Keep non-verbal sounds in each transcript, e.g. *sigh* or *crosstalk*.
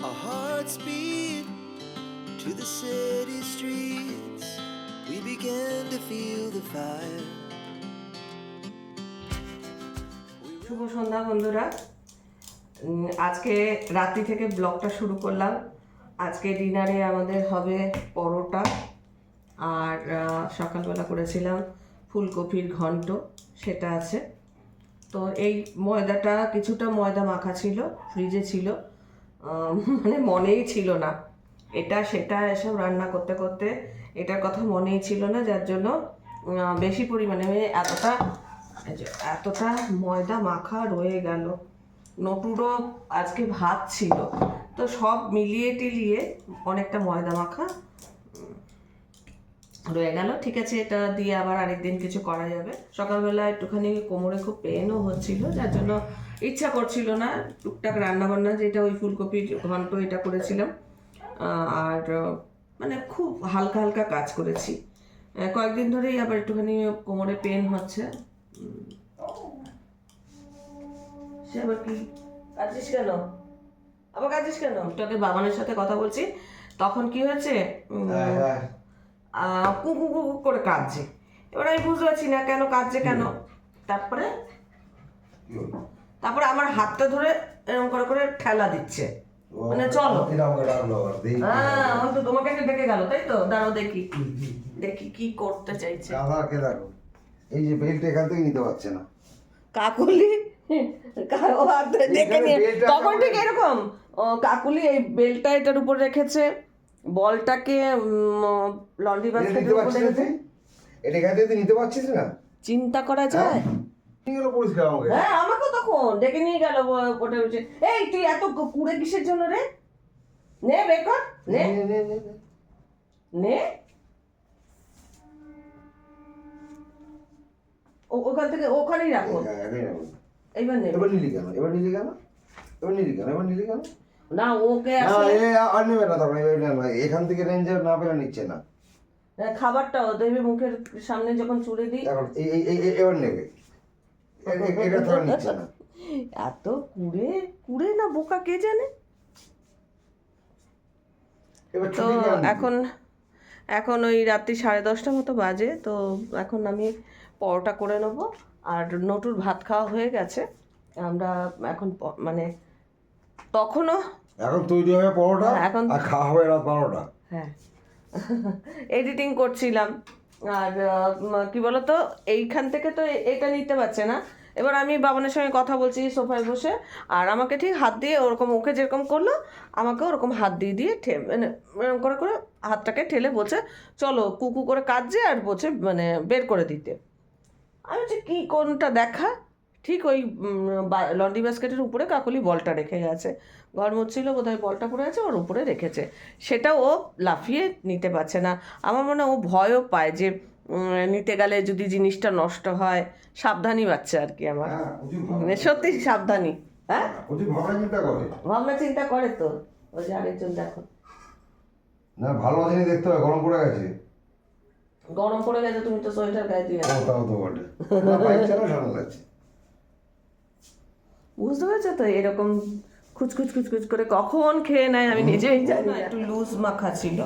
Our hearts beat to the city streets. We began to feel the fire. শুভ সন্ধ্যা, বন্ধুরা আজকে রাত্রি থেকে ব্লগটা শুরু করলাম আজকে ডিনারে আমাদের হবে পরোটা আর সকালবেলা করেছিলাম ফুলকপির ঘন্ট, সেটা আছে তো এই ময়দাটা, কিছুটা ময়দা মাখা ছিল, ফ্রিজে ছিল মানে মনেই ছিল না। এটা সেটা এসব রান্না করতে করতে এটার কথা মনেই ছিল না, যার জন্য বেশি পরিমাণে মানে এতটা এতটা ময়দা মাখা রয়ে গেল। নটুরও আজকে ভাত ছিল। তো সব মিলিয়ে টিলিয়ে অনেকটা ময়দা মাখা রয়ে গেল। ঠিক আছে, এটা দিয়ে আবার আরেকদিন কিছু করা যাবে। সকালবেলা একটুখানি কোমরে খুব পেনও হচ্ছিল, যার জন্য ইচ্ছা করছিল না টুকটাক রান্না বান্না যেটা ওই ফুলকপির ঘন্ট এটা করেছিলাম আর মানে খুব হালকা হালকা কাজ করেছি। কয়েকদিন ধরেই আবার একটুখানি কোমরে পেন হচ্ছে। সে আবার কি? কাঁদছিস কেন? আবার কাঁদছিস কেন? তোকে বাবানের সাথে কথা বলছি তখন কি হয়েছে? উম, আহ, কু কু কু কু করে কাঁদছে। এবার আমি বুঝতে পারছি না কেন কাঁদছে কেন। তারপরে? তারপরে আমার হাতটা ধরে এরকম করে করে ঠেলা দিচ্ছে। মানে চলো। হ্যাঁ আমার তো তোমাকে একটা ডেকে গেল তাই তো? দাঁড়াও দেখি। দেখি কি করতে চাইছে। কালারকে দেখো। এই যে বেল্ট এখান থেকে নিতে পারছে না। কাকুলি? দেখে নিয়ে তখন ঠিক এরকম। কাকুলি এই বেলটা এটার উপর রেখেছে। বলটাকে লন্ড্রি বাস্কেটের উপর রেখেছে। এটা এখান থেকে নিতে পারছিস না? চিন্তা করা যায়? নিয়ে গেল পরিষ্কার আমাকে হ্যাঁ আমাকে তখন ডেকে নিয়ে গেল ওটা হচ্ছে এই তুই এত কুড়ে কিসের জন্য রে? নে বের কর নে। নে, নে, নে, নে। নে। ও- ওখান থেকে ওখানেই রাখো। হ্যাঁ, রাখো। এইবার নে। এবার নিলি কেন? এবার নিলি কেন? এবার নিলি কেন? এবার নিলি কেন? না ওকে আর নেবে না তখন এবার। এখান থেকে রেঞ্জার না পেলে নিচ্ছে না। হ্যাঁ, খাবারটাও দেবে মুখের সামনে যখন চুড়ে দিই। এখন এবার নেবে। এটা তখন নিচ্ছে না। এত কুড়ে কুড়ে না বোকা কে জানে? তো? এখন এখন ওই রাত্রি সাড়ে দশটা মতো বাজে তো এখন আমি পরোটা করে নেব। আর নটুর ভাত খাওয়া হয়ে গেছে। আমরা এখন মানে তখনও এখন তৈরি হবে পরোটা হ্যাঁ, এখন- আর খাওয়া হবে রাত বারোটা। হ্যাঁ। এডিটিং করছিলাম। আর কি বলতো? এইখান থেকে তো এটা নিতে পারছে না। এবার আমি বাবনের সঙ্গে কথা বলছি সোফায় বসে, আর আমাকে ঠিক হাত দিয়ে ওরকম ওকে যেরকম করল, আমাকে ওরকম হাত দিয়ে দিয়ে ঠে- মানে এরকম করে করে হাতটাকে ঠেলে বলছে, চলো কুকু করে কাটছে আর বলছে মানে বের করে দিতে। আমি বলছি, কী কোনটা দেখা? ঠিক ওই লন্ড্রি বাস্কেটের উপরে কাকলি বলটা রেখে গেছে। ঘর মুচ্ছিল বোধহয় বলটা পড়ে আছে, ওর উপরে রেখেছে। সেটা ও লাফিয়ে নিতে পারছে না। আমার মনে ও ভয়ও পায় যে নিতে গেলে যদি জিনিসটা নষ্ট হয় সাবধানী বাচ্চা আর কি আমার। হ্যাঁ মানে সত্যি সাবধানী হ্যাঁ? ভাবনা চিন্তা করে। ভাবনা চিন্তা করে তো ওই যে আরেকজন দেখো। না ভালো জিনিস দেখতে হবে গরম পড়ে গেছে। গরম পড়ে গেছে তুমি তো সোয়েটার গায়ে দিয়ে ও, তাও তো বটে। না, বাইক চালা সারা যাচ্ছে বুঝতে পারছ তো এরকম খুচখুচ খুচখুচ করে কখন খেয়ে নেয় আমি নিজেই জানি একটু লুজ মাখা ছিল।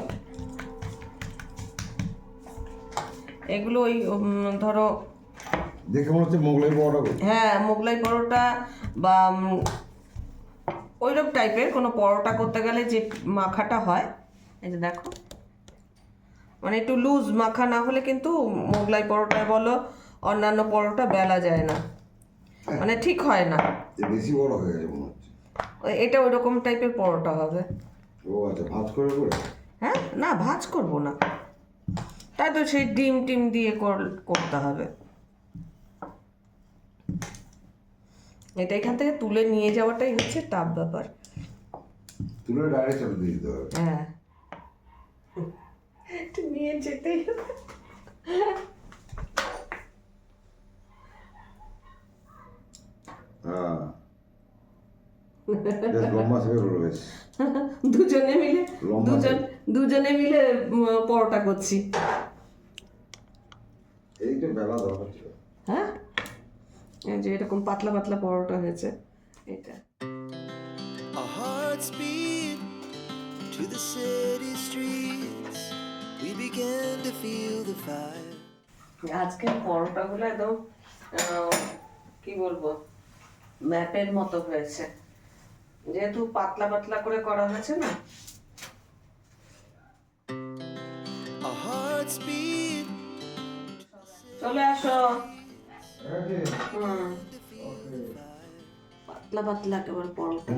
এগুলো ওই ধরো দেখে মনে হচ্ছে মোগলাই পরোটা হ্যাঁ মোগলাই পরোটা বা ওইরকম টাইপের কোনো পরোটা করতে গেলে যে মাখাটা হয় এই যে দেখো। মানে একটু লুজ মাখা না হলে কিন্তু মোগলাই পরোটা বলো অন্যান্য পরোটা বেলা যায় না। মানে ঠিক হয় না। বেশি বড় হয়ে গেছে মনে হচ্ছে। এটা ওই রকম টাইপের পরোটা হবে। ও আচ্ছা ভাঁজ করে করে? হ্যাঁ না ভাজ করব না। তাই তো সেই ডিম টিম দিয়ে করতে হবে। এটা এখান থেকে তুলে নিয়ে যাওয়াটাই হচ্ছে টাফ ব্যাপার। তুলে ডাইরেক্ট চালু দিয়ে দিতে হবে। হ্যাঁ। নিয়ে যেতেই হবে। হ্যাঁ। দুজনে মিলে দুজন দুজনে মিলে পরোটা করছি। এইটা বেলা দরকার ছিল। হ্যাঁ? এই যে এরকম পাতলা পাতলা পরোটা হয়েছে এটা। Hearts beat to the city streets, we began to feel the fire. আজকে পরোটাগুলো একদম আহ, কি বলব ম্যাপের মতো হয়েছে। যেহেতু পাতলা পাতলা করে করা হয়েছে না চলে আসো। পাতলা পাতলা একেবারে পরোটা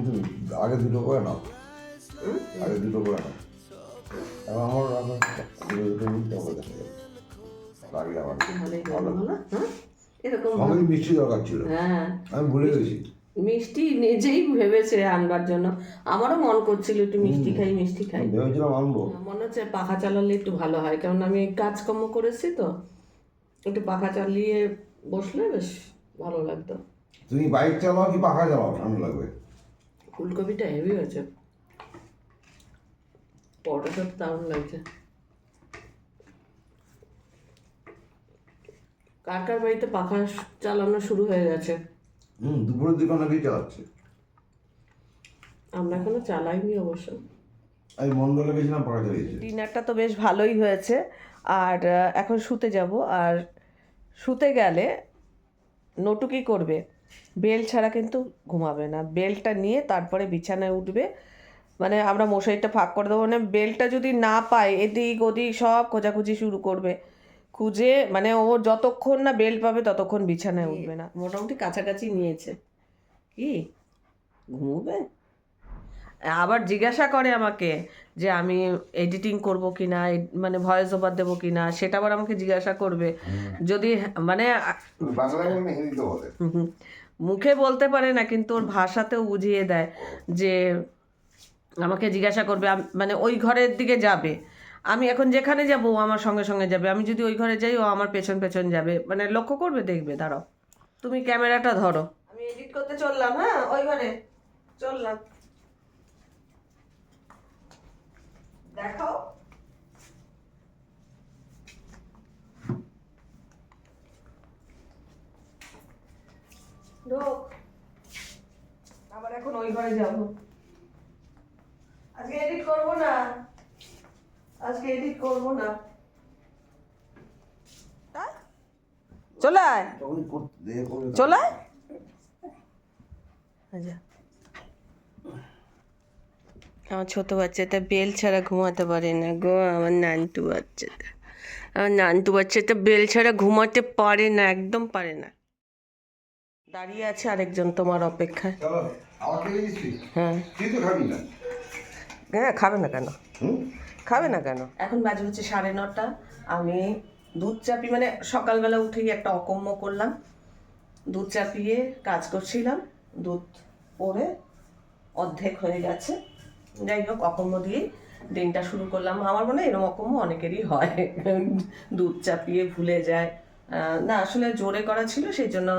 আগে দুটো করে নাও। আগে দুটো করে নাও। আমার দুটো দুটো নিতে হবে। আমার হ্যাঁ এরকম আমাকে মিষ্টি দরকার ছিল। হ্যাঁ। আমি ভুলে গেছি। মিষ্টি নিজেই ভেবেছে আনবার জন্য। আমারও মন করছিল একটু মিষ্টি খাই মিষ্টি খাই। ভেবেছিলাম আনব। মনে হচ্ছে পাখা চালালে একটু ভালো হয়। কারণ আমি কাজকর্ম করেছি তো। একটু পাখা চালিয়ে বসলে বেশ ভালো লাগতো। তুমি বাইক চালাও কি পাখা চালাও? ঠান্ডা লাগবে। ফুলকপিটা হেভি হয়েছে। পরোটাটা তো দারুণ লাগছে। কার কার বাড়িতে পাখা চালানো শুরু হয়ে গেছে? হুম দুপুরের দিকে অনেকেই চালাচ্ছে। আমরা এখনও চালাইনি অবশ্য। আমি মন্ডলে গেছিলাম পাখা চালিয়েছে। ডিনারটা তো বেশ ভালোই হয়েছে। আর এখন শুতে যাব। আর শুতে গেলে নটু করবে? বেল ছাড়া কিন্তু ঘুমাবে না। বেলটা নিয়ে তারপরে বিছানায় উঠবে। মানে আমরা মশারিটা ফাঁক করে দেবো। মানে বেলটা যদি না পায়, এদিক ওদিক সব খোঁজাখুঁজি শুরু করবে। খুঁজে মানে ও যতক্ষণ না বেল পাবে ততক্ষণ বিছানায় উঠবে না। মোটামুটি কাছাকাছি নিয়েছে। কি? ঘুমোবে? আবার জিজ্ঞাসা করে আমাকে যে আমি এডিটিং করব কি না মানে ভয়েস ওভার দেবো কি না সেটা আবার আমাকে জিজ্ঞাসা করবে। যদি মানে বলে হুম, মুখে বলতে পারে না কিন্তু ওর ভাষাতেও বুঝিয়ে দেয় যে আমাকে জিজ্ঞাসা করবে মানে ওই ঘরের দিকে যাবে। আমি এখন যেখানে যাব ও আমার সঙ্গে সঙ্গে যাবে। আমি যদি ওই ঘরে যাই ও আমার পেছন পেছন যাবে। মানে লক্ষ্য করবে দেখবে দাঁড়াও। তুমি ক্যামেরাটা ধরো। আমি এডিট করতে চললাম হ্যাঁ? ওই ঘরে। চললাম। দেখাও ঢোক। আবার এখন ওই ঘরে যাব। আজকে এডিট করব না। আজকে এডিট করব না। চলে আয়। চলে আয়। আচ্ছা। আমার ছোট বাচ্চাটা বেল ছাড়া ঘুমাতে পারে না গো আমার নানটু বাচ্চাটা। আমার নানটু বাচ্চাটা বেল ছাড়া ঘুমাতে পারে না একদম পারে না। দাঁড়িয়ে আছে আরেকজন তোমার অপেক্ষায়। হ্যাঁ। হ্যাঁ খাবে না কেন? খাবে না কেন? এখন বাজে হচ্ছে সাড়ে নটা। আমি দুধ চাপি মানে সকালবেলা উঠেই একটা অকম্য করলাম। দুধ চাপিয়ে কাজ করছিলাম। দুধ পরে অর্ধেক হয়ে গেছে। যাই হোক অকম্য দিয়ে দিনটা শুরু করলাম। আমার মনে হয় এরকম অকম্য অনেকেরই হয়। দুধ চাপিয়ে ভুলে যায়। না, আসলে জোরে করা ছিল, সেই জন্য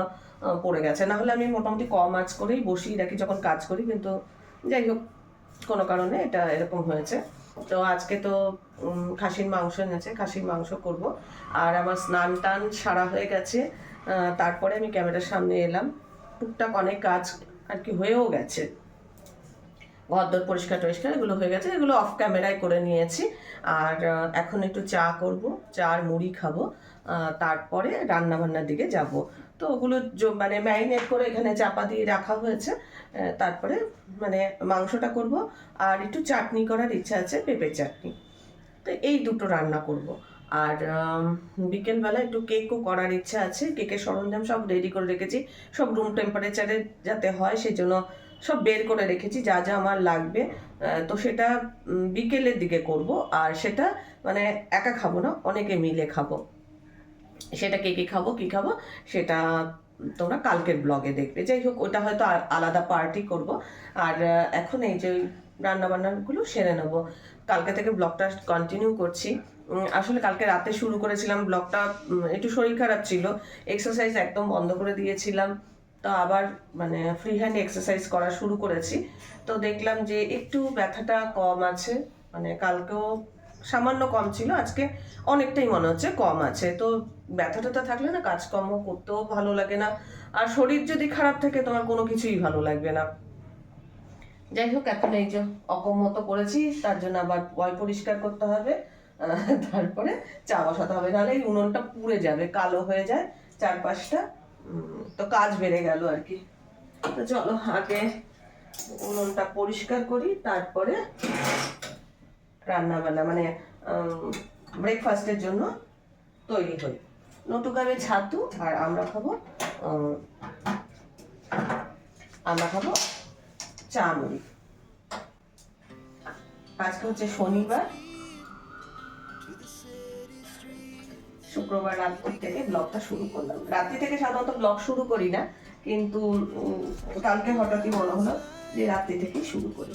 পড়ে গেছে। না হলে আমি মোটামুটি কম আঁচ করেই বসিয়ে রাখি যখন কাজ করি, কিন্তু যাই হোক কোনো কারণে এটা এরকম হয়েছে। তো আজকে তো খাসির মাংস এনেছে, খাসির মাংস করব। আর আমার স্নান টান সারা হয়ে গেছে। তারপরে আমি ক্যামেরার সামনে এলাম। টুকটাক অনেক কাজ আর কি হয়েও গেছে। ঘরদোর পরিষ্কার টরিষ্কার এগুলো হয়ে গেছে, এগুলো অফ ক্যামেরায় করে নিয়েছি। আর এখন একটু চা করব, চা আর মুড়ি খাব তারপরে রান্না বান্নার দিকে যাব। তো ওগুলো মানে ম্যারিনেট করে এখানে চাপা দিয়ে রাখা হয়েছে তারপরে মানে মাংসটা করব, আর একটু চাটনি করার ইচ্ছা আছে পেঁপে চাটনি। তো এই দুটো রান্না করব। আর বিকেলবেলা একটু কেকও করার ইচ্ছা আছে কেকের সরঞ্জাম সব রেডি করে রেখেছি। সব রুম টেম্পারেচারে যাতে হয় সেই জন্য সব বের করে রেখেছি, যা যা আমার লাগবে। তো সেটা বিকেলের দিকে করব, আর সেটা মানে একা খাব না, অনেকে মিলে খাব। সেটা কে কে খাব, কি খাব, সেটা তোমরা কালকের ব্লগে দেখবে। যাই হোক, ওটা হয়তো আলাদা পার্টি করব। আর এখন এই যে রান্না বান্নাগুলো সেরে নেব। কালকে থেকে ব্লগটা কন্টিনিউ করছি। আসলে কালকে রাতে শুরু করেছিলাম ব্লগটা একটু শরীর খারাপ ছিল। এক্সারসাইজ একদম বন্ধ করে দিয়েছিলাম। তো আবার মানে ফ্রি হ্যান্ড এক্সারসাইজ করা শুরু করেছি। তো দেখলাম যে একটু ব্যথাটা কম আছে মানে কালকেও সামান্য কম ছিল, আজকে অনেকটাই মনে হচ্ছে কম আছে। তো ব্যথাটা তো থাকলে না কাজকর্ম করতেও ভালো লাগে না, আর শরীর যদি খারাপ থাকে তোমার কোনো কিছুই ভালো লাগবে না। যাই হোক, এখন এই যে অকম মতো করেছি, তার জন্য আবার পয় পরিষ্কার করতে হবে তারপরে চা বসাতে হবে, নাহলে এই উনুনটা পুড়ে যাবে, কালো হয়ে যায় চারপাশটা। তো কাজ বেড়ে গেল আর কি। তো চলো, আগে উনুনটা পরিষ্কার করি, তারপরে রান্না বান্না মানে ব্রেকফাস্টের জন্য তৈরি হই। নটু ছাতু আর আমরা খাব আমরা খাব চা মুড়ি। আজকে হচ্ছে শনিবার শুক্রবার রাত্রি থেকে ব্লগটা শুরু করলাম। রাত্রি থেকে সাধারণত ব্লগ শুরু করি না কিন্তু কালকে হঠাৎই মনে হলো যে রাত্রি থেকেই শুরু করি।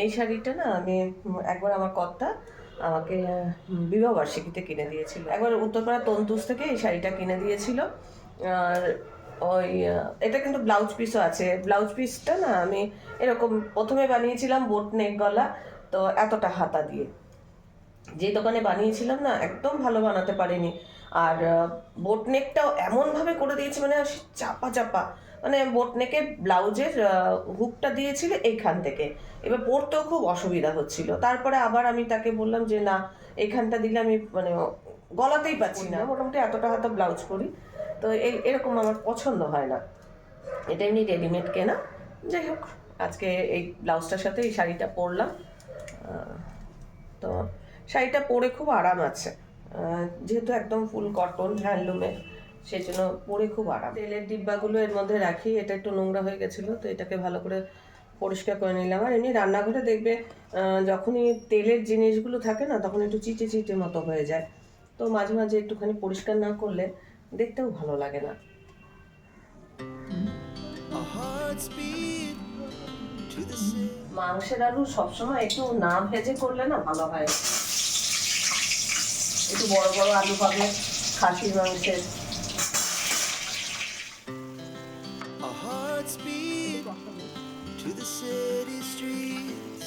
এই শাড়িটা না আমি একবার আমার কর্তা আমাকে উম, বিবাহ বার্ষিকীতে কিনে দিয়েছিল। একবার উত্তরপাড়া তন্তুস থেকে এই শাড়িটা কিনে দিয়েছিল। আর ওই এটা কিন্তু ব্লাউজ পিসও আছে। ব্লাউজ পিসটা না আমি এরকম প্রথমে বানিয়েছিলাম বোট নেক গলা তো এতটা হাতা দিয়ে। যে দোকানে বানিয়েছিলাম না একদম ভালো বানাতে পারিনি। আর বোট নেকটাও এমনভাবে করে দিয়েছে মানে চাপা চাপা। মানে বোট নেকের ব্লাউজের হুকটা দিয়েছিল এইখান থেকে। এবার পরতেও খুব অসুবিধা হচ্ছিল। তারপরে আবার আমি তাকে বললাম যে না এইখানটা দিলে আমি মানে গলাতেই পাচ্ছি না। মোটামুটি এতটা হয়তো ব্লাউজ করি তো এই এরকম আমার পছন্দ হয় না। এটা এমনি রেডিমেড কেনা। যাই হোক, আজকে এই ব্লাউজটার সাথে এই শাড়িটা পরলাম। তো শাড়িটা পরে খুব আরাম আছে। যেহেতু একদম ফুল কটন হ্যান্ডলুমের সেই জন্য পরে খুব আরাম। তেলের ডিব্বাগুলো এর মধ্যে রাখি, এটা একটু নোংরা হয়ে গেছিল, তো এটাকে ভালো করে পরিষ্কার করে নিলাম। আর এমনি রান্নাঘরে দেখবে যখনই তেলের জিনিসগুলো থাকে না, তখন একটু চিটে চিটে মতো হয়ে যায়। তো মাঝে মাঝে একটুখানি পরিষ্কার না করলে দেখতেও ভালো লাগে না। মাংসের আলু সবসময় একটু না ভেজে করলে না ভালো হয়। একটু বড় বড় আলু পাবে খাসির মাংসের। To the city streets.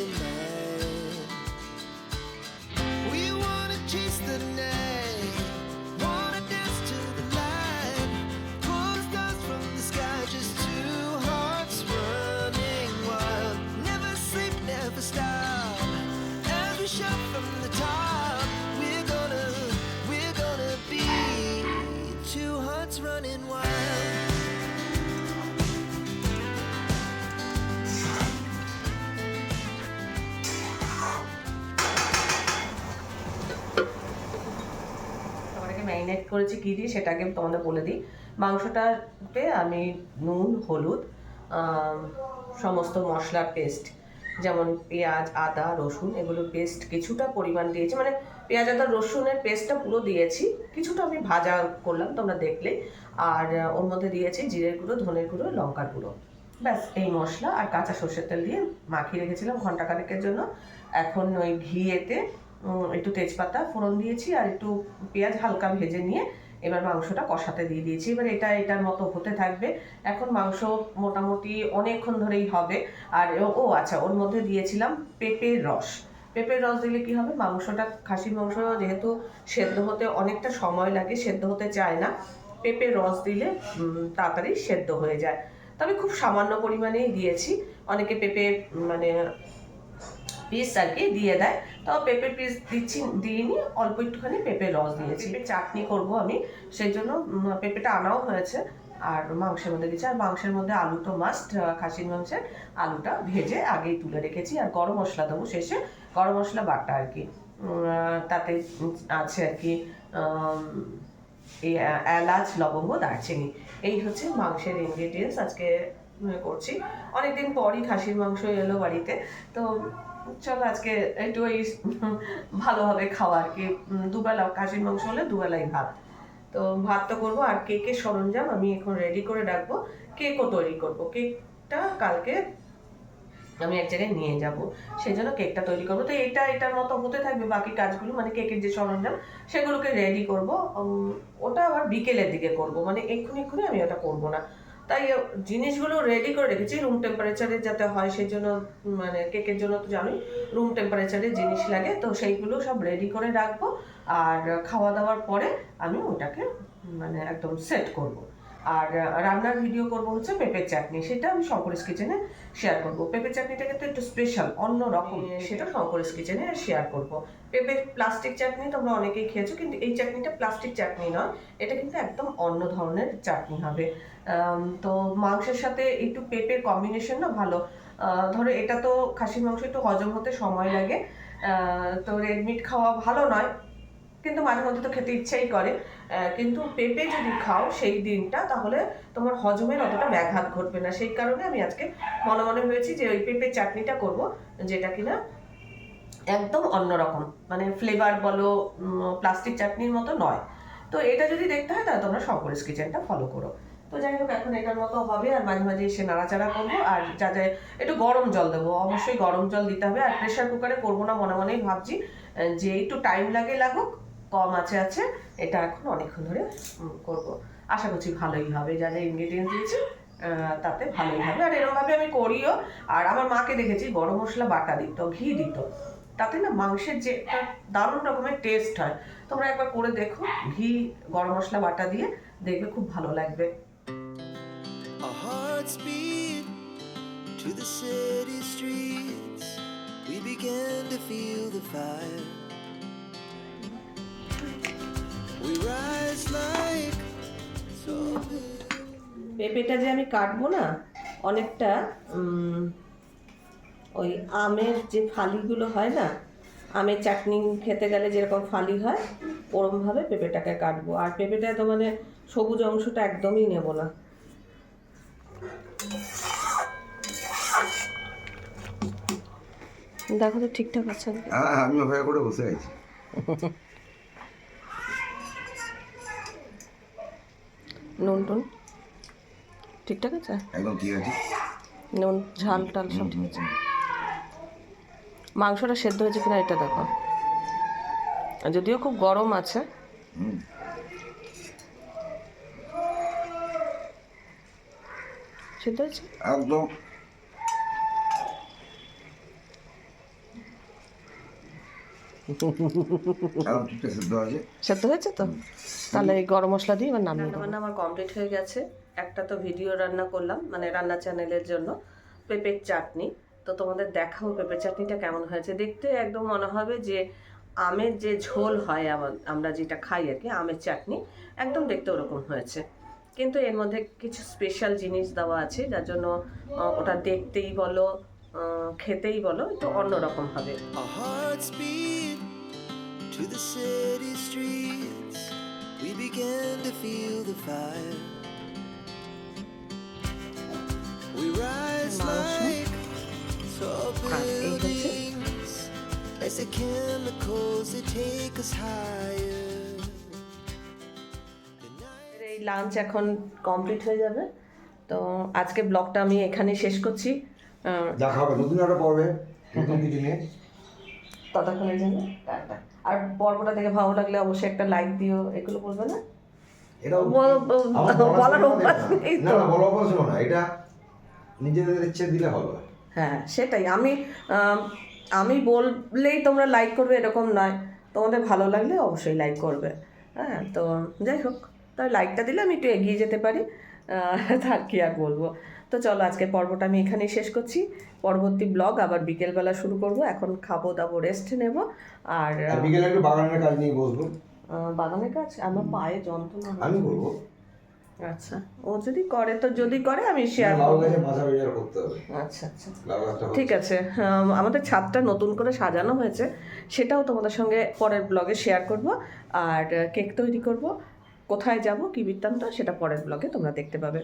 marinate করেছি কী দিয়ে সেটাকে তোমাদের বলে দিই। মাংসটাতে আমি নুন, হলুদ সমস্ত মশলার পেস্ট যেমন পেঁয়াজ, আদা, রসুন, এগুলো পেস্ট কিছুটা পরিমাণ দিয়েছি। মানে পেঁয়াজ, আদা, রসুনের পেস্টটা পুরো দিয়েছি। কিছুটা আমি ভাজা করলাম তোমরা দেখলে। আর ওর মধ্যে দিয়েছি জিরের গুঁড়ো, ধনের গুঁড়ো, লঙ্কার গুঁড়ো। ব্যাস, এই মশলা আর কাঁচা সর্ষের তেল দিয়ে মাখিয়ে রেখেছিলাম ঘণ্টা খানেকের জন্য। এখন ওই ঘিয়েতে একটু তেজপাতা ফোড়ন দিয়েছি আর একটু পেঁয়াজ হালকা ভেজে নিয়ে এবার মাংসটা কষাতে দিয়ে দিয়েছি। এবার এটা এটার মতো হতে থাকবে। এখন মাংস মোটামুটি অনেকক্ষণ ধরেই হবে। আর ও- আচ্ছা ওর মধ্যে দিয়েছিলাম পেঁপের রস। পেঁপের রস দিলে কি হবে? মাংসটা, খাসির মাংস যেহেতু সেদ্ধ হতে অনেকটা সময় লাগে, সেদ্ধ হতে চায় না, পেঁপের রস দিলে তাড়াতাড়ি সেদ্ধ হয়ে যায়। তবে খুব সামান্য পরিমাণেই দিয়েছি। অনেকে পেঁপে মানে পিস আর কি দিয়ে দেয়। তো পেঁপে পিস দিচ্ছি দিইনি অল্প একটুখানি পেঁপের রস দিয়েছি। পেঁপে চাটনি করব আমি। সেই জন্য পেঁপেটা আনাও হয়েছে। আর মাংসের মধ্যে দিচ্ছি। আর মাংসের মধ্যে আলু তো মাস্ট খাসির মাংসের আলুটা ভেজে আগেই তুলে রেখেছি। আর গরম মশলা দেবো শেষে। গরম মশলা বাটা আর কি তাতে আছে আর কি এই এলাচ লবঙ্গ দারচিনি। এই হচ্ছে মাংসের ইনগ্রেডিয়েন্টস আজকে করছি। অনেকদিন পরই খাসির মাংস এলো বাড়িতে। তো চলো আজকে একটু ওই ভালোভাবে খাওয়া আর কি। দুবেলা খাসির মাংস হলে দুবেলাই ভাত। তো ভাত তো করব আর কেকের সরঞ্জাম আমি এখন রেডি করে রাখব। কেকও তৈরি করব। কেকটা কালকে আমি এক জায়গায় নিয়ে যাব। সেই জন্য কেকটা তৈরি করব। তো এটা, এটার মতো হতে থাকবে বাকি কাজগুলো মানে কেকের যে সরঞ্জাম, সেগুলোকে রেডি করব। ওটা আবার বিকেলের দিকে করব। মানে এক্ষুনি এক্ষুনি আমি ওটা করব না। তাই জিনিসগুলো রেডি করে রেখেছি রুম টেম্পারেচারে যাতে হয় সেই জন্য মানে কেকের জন্য তো জানোই রুম টেম্পারেচারে জিনিস লাগে, তো সেইগুলো সব রেডি করে রাখব। আর খাওয়া দাওয়ার পরে আমি ওটাকে মানে একদম সেট করব। আর রান্নার ভিডিও করব হচ্ছে পেঁপের চাটনি সেটা আমি শঙ্করেশ কিচেনে শেয়ার করব। পেঁপের চাটনিটা কিন্তু একটু স্পেশাল অন্য রকম। সেটা শঙ্করেশ কিচেনে শেয়ার করব। পেঁপের প্লাস্টিক চাটনি তোমরা অনেকেই খেয়েছো কিন্তু এই চাটনিটা প্লাস্টিক চাটনি নয়। এটা কিন্তু একদম অন্য ধরনের চাটনি হবে। তো মাংসের সাথে একটু পেঁপের কম্বিনেশন না ভালো। ধরো এটা তো খাসির মাংস একটু হজম হতে সময় লাগে। তো রেড মিট খাওয়া ভালো নয়। কিন্তু মাঝে মধ্যে তো খেতে ইচ্ছাই করে। কিন্তু পেঁপে যদি খাও সেই দিনটা, তাহলে তোমার হজমের অতটা ব্যাঘাত ঘটবে না। সেই কারণে আমি আজকে মনে মনে হয়েছি যে ওই পেঁপের চাটনিটা করব, যেটা কিনা একদম অন্যরকম। মানে ফ্লেভার বলো প্লাস্টিক চাটনির মতো নয়। তো এটা যদি দেখতে হয়, তাহলে তোমরা শঙ্করিস কিচেনটা ফলো করো। তো যাই হোক, এখন এটার মতো হবে, আর মাঝে মাঝে এসে নাড়াচাড়া করব, আর যা যা একটু গরম জল দেবো। অবশ্যই গরম জল দিতে হবে, আর প্রেশার কুকারে করব না, মনে মনেই ভাবছি যে একটু টাইম লাগে লাগুক কম আছে আছে, এটা এখন অনেকক্ষণ ধরে করব। আশা করছি ভালোই হবে, যা যা ইনগ্রিডিয়েন্টস দিয়েছি তাতে ভালোই হবে। আর এরকমভাবে আমি করিও, আর আমার মাকে দেখেছি, গরম মশলা বাটা দিত, ঘি দিত। তাতে না মাংসের যে একটা দারুণ রকমের টেস্ট হয়। তোমরা একবার করে দেখো, ঘি, গরম মশলা বাটা দিয়ে দেখবে খুব ভালো লাগবে। To the city streets. We began to feel the fire. পেঁপেটা যে আমি কাটবো না অনেকটা ওই আমের যে ফালিগুলো হয় না আমের চাটনি খেতে গেলে যেরকম ফালি হয় ওরমভাবে পেঁপেটাকে কাটবো। আর পেঁপেটা তো মানে সবুজ অংশটা একদমই নেব না। দেখো তো ঠিকঠাক আছে নাকি? হ্যাঁ আমি অপেক্ষা করে বসে আছি। *laughs* নুন টুন। ঠিকঠাক আছে? একদম ঠিক আছে। নুন ঝাল টাল সব ঠিক আছে। মাংসটা সেদ্ধ হয়েছে কিনা এটা দেখো। যদিও খুব গরম আছে। সেদ্ধ হয়েছে? একদম একদম ঠিকঠাক সিদ্ধ আছে সেদ্ধ হয়েছে তো? তাহলে এই গরম মশলা দিয়ে এবার নামিয়ে রান্না আমার কমপ্লিট হয়ে গেছে। একটা তো ভিডিও রান্না করলাম মানে রান্না চ্যানেলের জন্য পেঁপের চাটনি। তো তোমাদের দেখাও পেঁপের চাটনিটা কেমন হয়েছে। দেখতে একদম মনে হবে যে আমের যে ঝোল হয় আমার আমরা যেটা খাই আর কি আমের চাটনি একদম দেখতে ওরকম হয়েছে। কিন্তু এর মধ্যে কিছু স্পেশাল জিনিস দেওয়া আছে যার জন্য ওটা দেখতেই বলো খেতেই বলো একটু অন্যরকম হবে। এই লাঞ্চ এখন কমপ্লিট হয়ে যাবে। তো আজকে ব্লগটা আমি এখানে শেষ করছি। যা খাবে নতুন একটা পর্বে নতুন কিছু নিয়ে। ততক্ষণের জন্য টাটা। আর পর্বটা দেখে ভালো লাগলে অবশ্যই একটা লাইক দিও এগুলো বলবে না? এটাও বল- বল- আমার বলার অভ্যাস নেই না না বলার অভ্যাস না। এটা নিজেদের ইচ্ছে দিলে হবে হ্যাঁ। সেটাই। আমি আমি বললেই তোমরা লাইক করবে এরকম নয়। তোমাদের ভালো লাগলে অবশ্যই লাইক করবে। হ্যাঁ তো যাই হোক। লাইকটা দিলে আমি একটু এগিয়ে যেতে পারি। আহ, কি আর বলব? তো চলো আজকের পর্বটা আমি এখানেই শেষ করছি। পরবর্তী ব্লগ আবার বিকেলবেলা শুরু করব। এখন খাব দাবো রেস্ট নেব। আর বিকেলে একটু বাগানের কাজ নিয়ে বসবো। বাগানের কাজ? আমার পায়ে যন্ত্রণা। আমি করব। আচ্ছা। ও যদি করে তো যদি করে আমি শেয়ার করব। আচ্ছা আচ্ছা। ঠিক আছে। আমাদের ছাদটা নতুন করে সাজানো হয়েছে। সেটাও তোমাদের সঙ্গে পরের ব্লগে শেয়ার করব। আর কেক তৈরি করব। কোথায় যাব কি বৃত্তান্ত সেটা পরের ব্লগে তোমরা দেখতে পাবে।